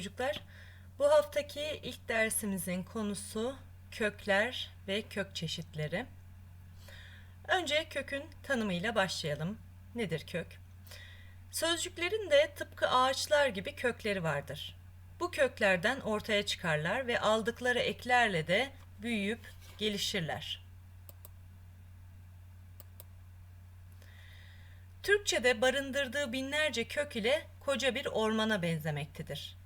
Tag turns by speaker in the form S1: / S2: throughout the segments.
S1: çocuklar. Bu haftaki ilk dersimizin konusu kökler ve kök çeşitleri. Önce kökün tanımıyla başlayalım. Nedir kök? Sözcüklerin de tıpkı ağaçlar gibi kökleri vardır. Bu köklerden ortaya çıkarlar ve aldıkları eklerle de büyüyüp gelişirler. Türkçe'de barındırdığı binlerce kök ile koca bir ormana benzemektedir.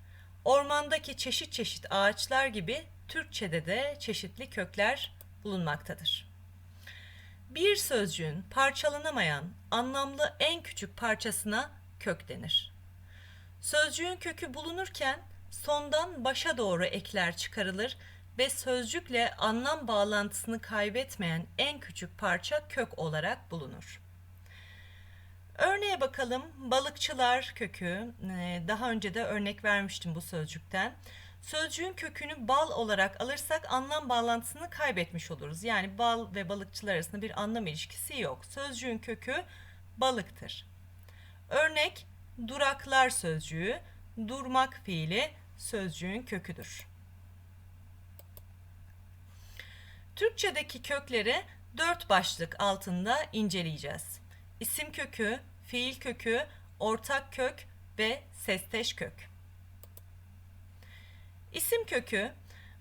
S1: Ormandaki çeşit çeşit ağaçlar gibi Türkçe'de de çeşitli kökler bulunmaktadır. Bir sözcüğün parçalanamayan, anlamlı en küçük parçasına kök denir. Sözcüğün kökü bulunurken sondan başa doğru ekler çıkarılır ve sözcükle anlam bağlantısını kaybetmeyen en küçük parça kök olarak bulunur. Örneğe bakalım. Balıkçılar kökü. Ee, Daha önce de örnek vermiştim bu sözcükten. Sözcüğün kökünü bal olarak alırsak anlam bağlantısını kaybetmiş oluruz. Yani bal ve balıkçılar arasında bir anlam ilişkisi yok. Sözcüğün kökü balıktır. Örnek duraklar sözcüğü, durmak fiili sözcüğün köküdür. Türkçedeki kökleri dört başlık altında inceleyeceğiz. İsim kökü, fiil kökü, ortak kök ve sesteş kök. İsim kökü,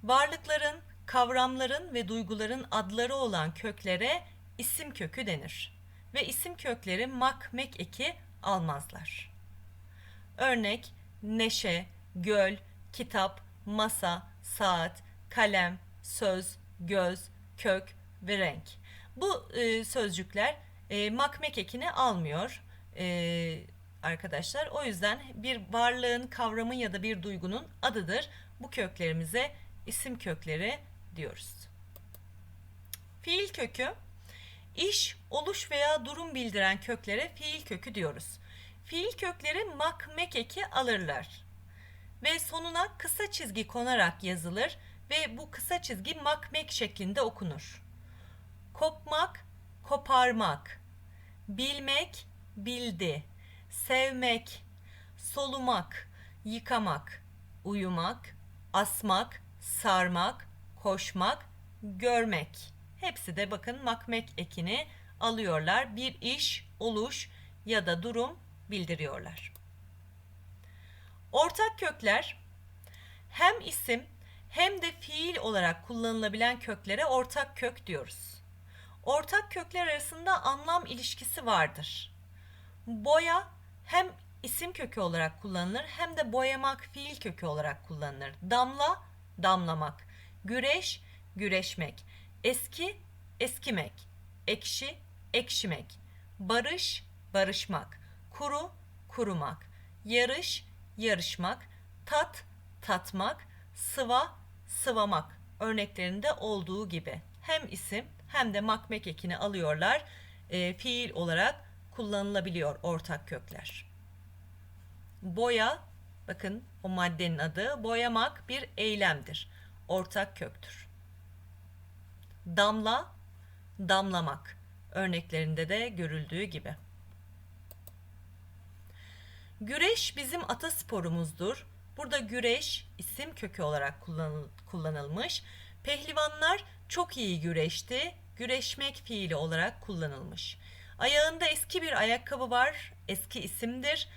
S1: varlıkların, kavramların ve duyguların adları olan köklere isim kökü denir. Ve isim kökleri mak, mek eki almazlar. Örnek neşe, göl, kitap, masa, saat, kalem, söz, göz, kök ve renk. Bu e, sözcükler e, makmek ekini almıyor e, arkadaşlar. O yüzden bir varlığın, kavramın ya da bir duygunun adıdır. Bu köklerimize isim kökleri diyoruz. Fiil kökü iş, oluş veya durum bildiren köklere fiil kökü diyoruz. Fiil kökleri mak mek eki alırlar ve sonuna kısa çizgi konarak yazılır ve bu kısa çizgi mak mek şeklinde okunur. Kopmak, koparmak, bilmek, bildi, sevmek, solumak, yıkamak, uyumak, asmak, sarmak, koşmak, görmek. Hepsi de bakın makmek ekini alıyorlar. Bir iş, oluş ya da durum bildiriyorlar. Ortak kökler hem isim hem de fiil olarak kullanılabilen köklere ortak kök diyoruz. Ortak kökler arasında anlam ilişkisi vardır. Boya hem isim kökü olarak kullanılır hem de boyamak fiil kökü olarak kullanılır. Damla, damlamak. Güreş, güreşmek. Eski, eskimek. Ekşi, ekşimek. Barış, barışmak. Kuru, kurumak. Yarış, yarışmak. Tat, tatmak. Sıva, sıvamak örneklerinde olduğu gibi hem isim hem de makmek ekini alıyorlar. E, fiil olarak kullanılabiliyor ortak kökler. Boya, bakın o maddenin adı boyamak bir eylemdir. Ortak köktür. Damla, damlamak örneklerinde de görüldüğü gibi. Güreş bizim atasporumuzdur. Burada güreş isim kökü olarak kullanıl- kullanılmış. Pehlivanlar çok iyi güreşti. Güreşmek fiili olarak kullanılmış. Ayağında eski bir ayakkabı var. Eski isimdir.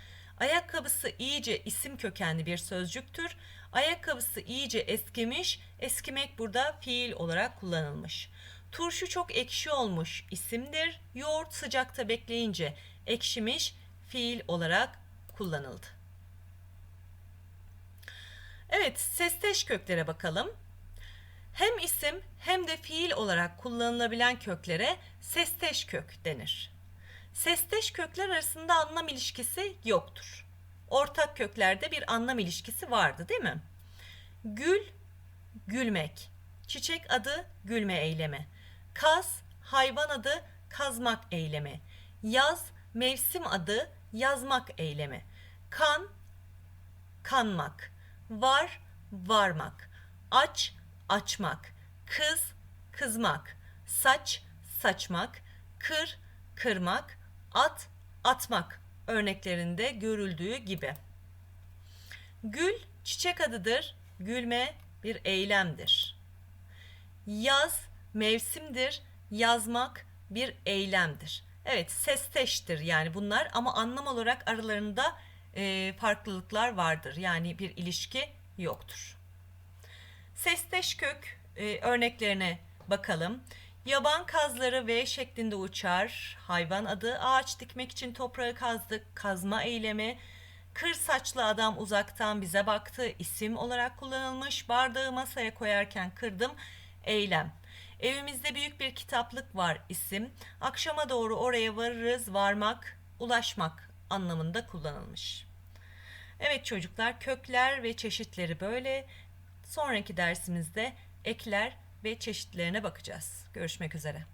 S1: Ayakkabısı iyice isim kökenli bir sözcüktür. Ayakkabısı iyice eskimiş. Eskimek burada fiil olarak kullanılmış. Turşu çok ekşi olmuş isimdir. Yoğurt sıcakta bekleyince ekşimiş fiil olarak kullanıldı. Evet, sesteş köklere bakalım. Hem isim hem de fiil olarak kullanılabilen köklere sesteş kök denir. Sesteş kökler arasında anlam ilişkisi yoktur. Ortak köklerde bir anlam ilişkisi vardı değil mi? Gül, gülmek. Çiçek adı gülme eylemi. Kaz, hayvan adı kazmak eylemi. Yaz, mevsim adı yazmak eylemi. Kan, kanmak. Var, varmak. Aç, açmak. Kız, kızmak. Saç, saçmak. Kır, kırmak. At, atmak örneklerinde görüldüğü gibi. Gül çiçek adıdır. Gülme bir eylemdir. Yaz mevsimdir. Yazmak bir eylemdir. Evet sesteştir yani bunlar ama anlam olarak aralarında e, farklılıklar vardır. Yani bir ilişki yoktur. Sesteş kök e, örneklerine bakalım. Yaban kazları V şeklinde uçar. Hayvan adı. Ağaç dikmek için toprağı kazdık. Kazma eylemi. Kır saçlı adam uzaktan bize baktı. İsim olarak kullanılmış. Bardağı masaya koyarken kırdım. Eylem. Evimizde büyük bir kitaplık var isim. Akşama doğru oraya varırız. Varmak, ulaşmak anlamında kullanılmış. Evet çocuklar kökler ve çeşitleri böyle. Sonraki dersimizde ekler ve çeşitlerine bakacağız. Görüşmek üzere.